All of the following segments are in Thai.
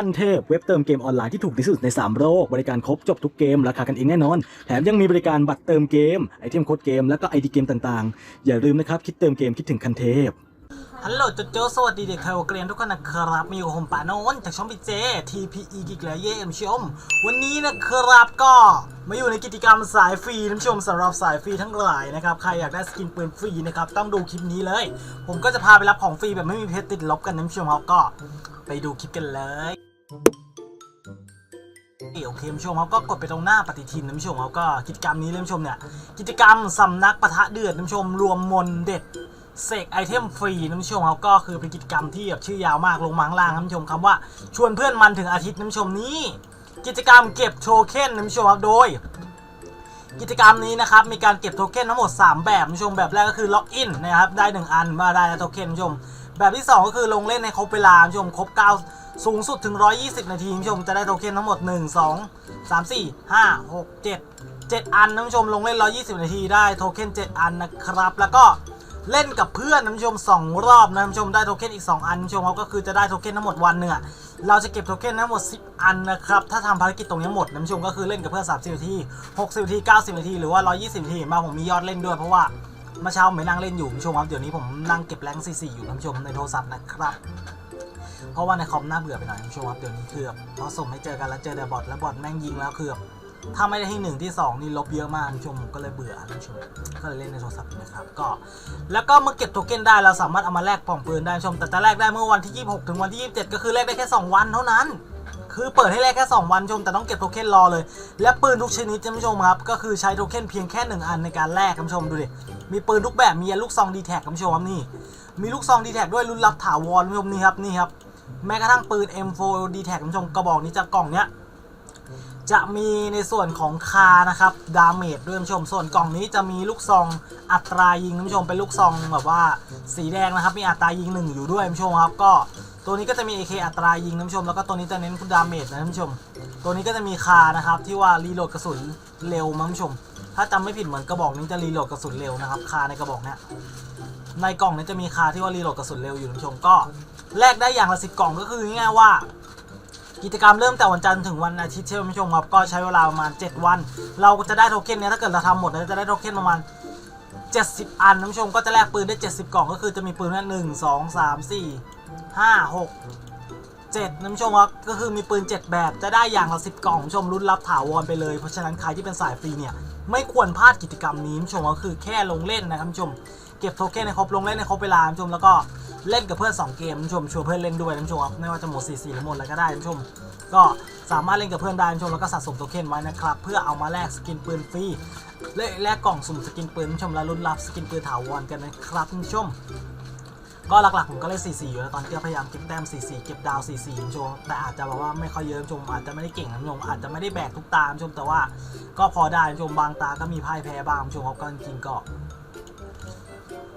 ขั้นเทพเว็บเติมเกมออนไลน์ที่ถูกที่สุดใน 3 โลก บริการครบจบทุกเกม ราคากันเองแน่นอน แถมยังมีบริการบัตรเติมเกม ไอเทมโค้ดเกม แล้วก็ไอดีเกมต่างๆ อย่าลืมนะครับ คิดเติมเกมคิดถึงคันเทพฮัลโหลจุดโจสวัสดีเด็กไทยโอเกรียนทุกคนนะครับ มีอยู่ผมปาโนนจากช่องพีเจ TPE กิกแล้วเย่เอ็มชม วันนี้นะครับก็มาอยู่ในกิจกรรมสายฟรีท่านชมสำหรับสายฟรีทั้งหลายนะครับ ใครอยากได้สกินปืนฟรีนะครับ ต้องดูคลิปนี้เลย ผมก็จะพาไปรับของฟรีแบบไม่มีเพชรติดลบกันนะท่านชมครับก็ไปดูคลิปกันเลย โอเคท่านผู้ชมครับก็กดไปตรงหน้าปฏิทินท่านผู้ชมครับก็กิจกรรมนี้ท่านผู้ชมเนี่ยกิจกรรมสำนักปะทะเดือดท่านผู้ชมรวมมนเด็ดเสกไอเทมฟรีท่านผู้ชมครับก็คือเป็นกิจกรรมที่แบบชื่อยาวมากลงมาข้างล่างท่านผู้ชมคำว่าชวนเพื่อนมันถึงอาทิตย์ท่านผู้ชมนี้ กิจกรรมเก็บโทเค็นท่านผู้ชมครับโดย กิจกรรมนี้นะครับมีการเก็บโทเค็นทั้งหมด 3 แบบนผู้ชมแบบแรกก็คือล็อกอินนะครับได้ 1 อันมาได้โทเค็นนผู้ชม แบบที่ 2 ก็คือลงเล่นในครบเวลาผู้ชมครบ9สูงสุดถึง 120 นาทีผู้ชมจะได้โทเค็นทั้งหมด 1 2 3 4 5 6 7 7 อันท่านผู้ชมลงเล่น 120 นาทีได้โทเค็น7 อันนะครับ แล้วก็เล่นกับเพื่อนนผู้ชม 2 รอบนะท่านผู้ชมได้โทเค็นอีก 2 อันนผู้ชมเขาก็คือจะได้โทเค็นทั้งหมดวันหนึ่งอะเราจะเก็บโทเค็นทั้งหมด 10 อันนะครับถ้าทำภารกิจตรงนี้หมดนผู้ชมก็คือเล่นกับเพื่อน 30 นาที 60 นาที 90 นาที หรือว่า 120 นาทีมาผมมียอดเล่นด้วยเพราะว่า เมื่อเช้าผมไม่นั่งเล่นอยู่ท่านผู้ชมครับเดี๋ยวนี้ผมนั่งเก็บแรงซีซีอยู่นผู้ชมในโทรศัพท์นะครับ เพราะว่าในคอมน่าเบื่อไปหน่อยท่านผู้ชมครับเดี๋ยวนี้คือแบพอสุ่มให้เจอกันแล้วเจอแต่บอทแล้วบอทแม่งยิงแล้วคือบถ้าไม่ได้ที่หนึ่งที่สองนี่ลบเยอะมากท่านผู้ชมก็เลยเบื่อท่านผู้ชมก็เลยเล่นในโทรศัพท์นะครับก็ แล้วก็เมื่อเก็บโทเค็นได้เราสามารถเอามาแลกปล่องปืนได้ผู้ชม แต่จะแลกได้เมื่อวันที่ 26 ถึงวันที่ 27 ก็คือแลกได้แค่ 2 วันเท่านั้น คือเปิดให้แลกแค่ 2 วันชม แต่ต้องเก็บโทเค็นรอเลย และปืนทุกชนิดท่านผู้ชมครับ ก็คือใช้โทเค็นเพียงแค่ 1 อันในการแลกท่านผู้ชมดูดิ มีปืนทุกแบบมีลูกซองดีแท็กท่านผู้ชมครับนี่มีลูกซองดีแท็กด้วยรุ่นรับถาวรท่านผู้ชมนี่ครับนี่ครับแม้กระทั่งปืน M4 d t แท็ท่านผู้ชมกระบอกนี้จากกล่องเนี้ยจะมีในส่วนของคานะครับดาเมจด้วยท่านผู้ชมส่วนกล่องนี้จะมีลูกซองอัตรายิงท่านผู้ชมเป็นลูกซองแบบว่าสีแดงนะครับมีอัตรายิงหนึ่งอยู่ด้วยท่านผู้ชมครับก็ตัวนี้ก็จะมี AK อัตรายิงท่านผู้ชมแล้วก็ตัวนี้จะเน้นดาเมจนะท่านผู้ชม ตัวนี้ก็จะมีคานะครับที่ว่ารีโหลดกระสุนเร็วมั้งท่านผู้ชม ถ้าจำไม่ผิดเหมือนกระบอกนี้จะรีโหลดกระสุนเร็วนะครับ คาในกระบอกเนี้ยในกล่องนี้จะมีคาที่ว่ารีโหลดกระสุนเร็วอยู่ท่านผู้ชมก็แลกได้อย่างละสิบกล่องก็คือง่ายๆว่า กิจกรรมเริ่มแต่วันจันทร์ถึงวันอาทิตย์ใช่ไหมท่านผู้ชมครับก็ใช้เวลาประมาณ 7 วัน เราก็จะได้โทเค็นเนี้ยถ้าเกิดเราทำหมดเราจะได้โทเค็นประมาณ70 อันท่านผู้ชมก็จะแลกปืนได้ 70 กล่องก็คือจะมีปืนแค่หนึ่งสองสามสี่ห้าหก เจ็ดนผู้ชมครับก็คือมีปืน 7 แบบจะได้อย่างละ10 กล่องผู้ชมรุ่นรับถาวรไปเลย เพราะฉะนั้นใครที่เป็นสายฟรีเนี่ยไม่ควรพลาดกิจกรรมนี้นผู้ชมก็คือแค่ลงเล่นนะครับผู้ชม เก็บโทเค็นในครบลงเล่นในครบเวลาผู้ชมแล้วก็เล่นกับเพื่อน2เกมนผู้ชมชวนเพื่อนเล่นด้วยนผู้ชมครับไม่ว่าจะหมด4 4หรือหมดอะไรก็ได้นผู้ชม ก็สามารถเล่นกับเพื่อนได้นผู้ชมแล้วก็สะสมโทเค็นไว้นะครับเพื่อเอามาแลกสกินปืนฟรีและแลกกล่องสุ่มสกินปืนนผู้ชมและรุ่นรับสกินปืนถาวรกันนะครับนผู้ชม ก็หลักๆ ผมก็เล่น 4-4 อยู่แล้วตอนที่ก็พยายามเก็บแต้ม 4-4 เก็บดาว 4-4ท่านผู้ชมแต่อาจจะแบบว่าไม่ค่อยเยอะชมอาจจะไม่ได้เก่งนะชมอาจจะไม่ได้แบกทุกตามชมแต่ว่า ก็พอได้ท่านชมบางตาก็มีพ่ายแพ้บางชมครับก็จริงก็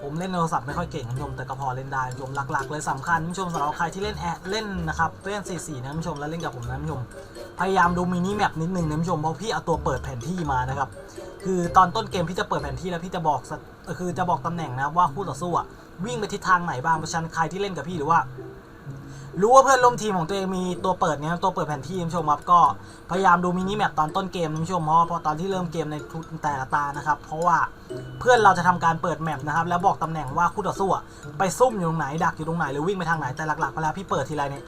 ผมเล่นโทรศัพท์ไม่ค่อยเก่งคุณผู้ชมแต่ก็พอเล่นได้คุณผู้ชมหลัก ๆ เลยสำคัญคุณผู้ชมสำหรับใครที่เล่นแอเล่นนะครับเล่น4-4นะคุณผู้ชมแล้วเล่นกับผมนะคุณผู้ชมพยายามดูมินิแมปนิดนึงนะคุณผู้ชมเพราะพี่เอาตัวเปิดแผนที่มานะครับคือตอนต้นเกมพี่จะเปิดแผนที่แล้วพี่จะบอกคือจะบอกตำแหน่งนะว่าคู่ต่อสู้อะวิ่งไปทิศทางไหนบ้างเพราะฉะนั้นใครที่เล่นกับพี่หรือว่า รู้ว่าเพื่อนร่วมทีมของตัวเองมีตัวเปิดเนี้ยตัวเปิดแผนที่ท่านผู้ชมครับก็พยายามดูมินิแมปตอนต้นเกมท่านผู้ชมเพราะพอตอนที่เริ่มเกมในทุกแต่ละตานะครับ เพราะว่าเพื่อนเราจะทำการเปิดแมปนะครับแล้วบอกตำแหน่งว่าคู่ต่อสู้อะไปซุ่มอยู่ตรงไหนดักอยู่ตรงไหนหรือวิ่งไปทางไหนแต่หลักๆเวลาพี่เปิดทีไรเนี่ย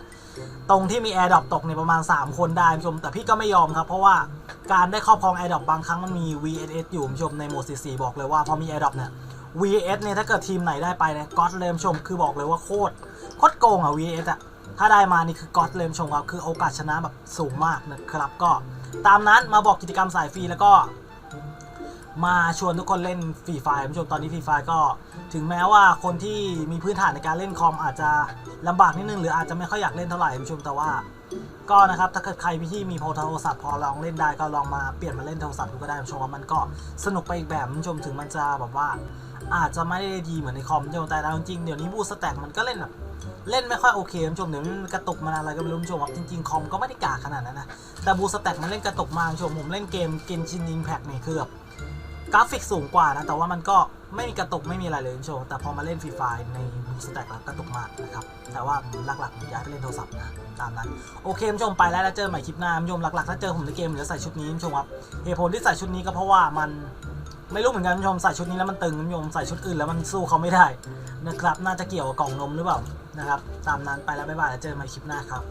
ตรงที่มีแอร์ดรอปตกในประมาณ 3 คนได้คุณผู้ชม แต่พี่ก็ไม่ยอมครับเพราะว่าการได้ครอบครองแอร์ดรอปบางครั้งมันมี VSS อยู่คุณผู้ชมในโหมด4บอกเลยว่าพอมีแอร์ดรอปเนี่ย VS เนี่ยถ้าเกิดทีมไหนได้ไปเนี่ยก็อตเลมชมคือบอกเลยว่าโคตรโคตรโกงอะ VS อะ ถ้าได้มานี่คือก็อตเลมชมครับคือโอกาสชนะแบบสูงมากนะครับ ก็ตามนั้นมาบอกกิจกรรมสายฟรีแล้วก็ มาชวนทุกคนเล่นฟรีไฟคุณผู้ชมตอนนี้ฟรีไฟล์ก็ถึงแม้ว่าคนที่มีพื้นฐานในการเล่นคอมอาจจะลำบากนิดนึงหรืออาจจะไม่ค่อยอยากเล่นเท่าไหร่คุณผู้ชมแต่ว่า ก็นะครับถ้าเกิดใครที่มีโทรศัพท์พอลองเล่นได้ก็ลองมาเปลี่ยนมาเล่นโทรศัพท์ดูก็ได้คุณผู้ชมว่ามันก็สนุกไปอีกแบบคุณผู้ชมถึงมันจะแบบว่าอาจจะไม่ได้ดีเหมือนในคอมผู้ชมแต่จริงๆเดี๋ยวนี้บูสแต็กมันก็เล่นแบบ เล่นไม่ค่อยโอเคคุณผู้ชมเดี๋ยวมันกระตุกมันอะไรก็ไม่รู้คุณผู้ชมครับจริงๆคอมก็ไม่ได้กากขนาดนั้นนะแต่บูสแต็กมันเล่นกระตุกมากคุณผู้ชมผมเล่นเกมเกมชินอิงแพ็กเนี่ยคือแบบกราฟิกสูงกว่านะแต่ว่ามันก็ไม่มีกระตุกไม่มีอะไรเลยคุณผู้ชมแต่พอมาเล่นฟรีไฟในบูสแต็กแล้วกระตุกมากนะครับแต่ว่าหลักๆย้ายไปเล่นโทรศัพท์นะตามนั้นโอเคคุณผู้ชมไปแล้วแล้วเจอใหม่คลิปหน้าคุณผู้ชมหลักๆถ้าเจอผมในเกมผมจะใส่ชุดนี้คุณผู้ชมครับเหตุผลที่ใส่ชุดนี้ก็เพราะว่ามัน ไม่รู้เหมือนกันคุณผู้ชมใส่ชุดนี้แล้วมันตึงคุณผู้ชมใส่ชุดอื่นแล้วมันสู้เขาไม่ได้นะครับ น่าจะเกี่ยวกับกล่องนมหรือเปล่านะครับ ตามนั้นไปแล้วบ๊ายบายแล้วเจอกันใหม่คลิปหน้าครับ